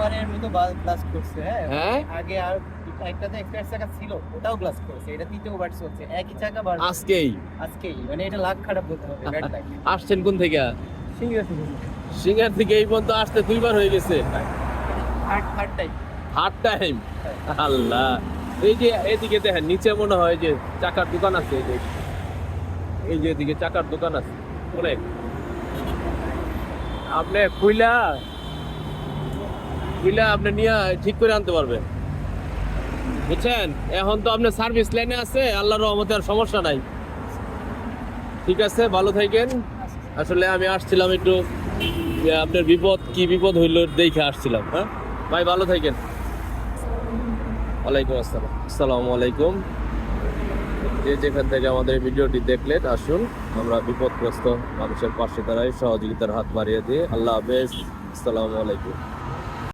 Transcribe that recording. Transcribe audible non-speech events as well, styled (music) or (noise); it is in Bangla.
বারের মতো ব্লাস্ট করছে হ্যাঁ? হ্যাঁ? আগে আর একটাতে এক্সপ্রেস চাকা ছিল ওটাও ব্লাস্ট করেছে এটা তৃতীয়বার চলছে একই চাকা বার আজকেই। আজকেই মানে এটা লাখ খারাপ বলতে হবে (laughs) আসছেন কোন থেকে? সিঙ্গেল শুধু সিঙ্গার থেকে এই পর্যন্ত আসতে দুইবার হয়ে গেছে। Third third time hard time আল্লাহ। এই যে এদিকে দেখেন নিচে মনে হয় যে চাকার দোকান আছে এই যে। এই যে এদিকে চাকার দোকান আছে অনেক। আপনি খুইলা খুইলা আপনি নিয়ে ঠিক করে আনতে পারবেন। বুঝছেন? এখন তো আপনি সার্ভিস লাইনে আছে, আল্লাহর রহমতে আর সমস্যা নাই। ঠিক আছে, ভালো থাকেন। আসলে আমি আসছিলাম একটু আপনার বিপদ, কি বিপদ হইল দেখে আসছিলাম হ্যাঁ? ভাই, ভালো থাকেন। ওয়ালাইকুম আসসালাম। আসসালামু আলাইকুম। যে যেখান থেকে আমাদের ভিডিওটি দেখলেন, আসুন। আমরা বিপদগ্রস্ত মানুষের পাশে দাঁড়াই, সহযোগিতার হাত বাড়িয়ে দিয়ে। আল্লাহ হাফেজ। আসসালামু আলাইকুম।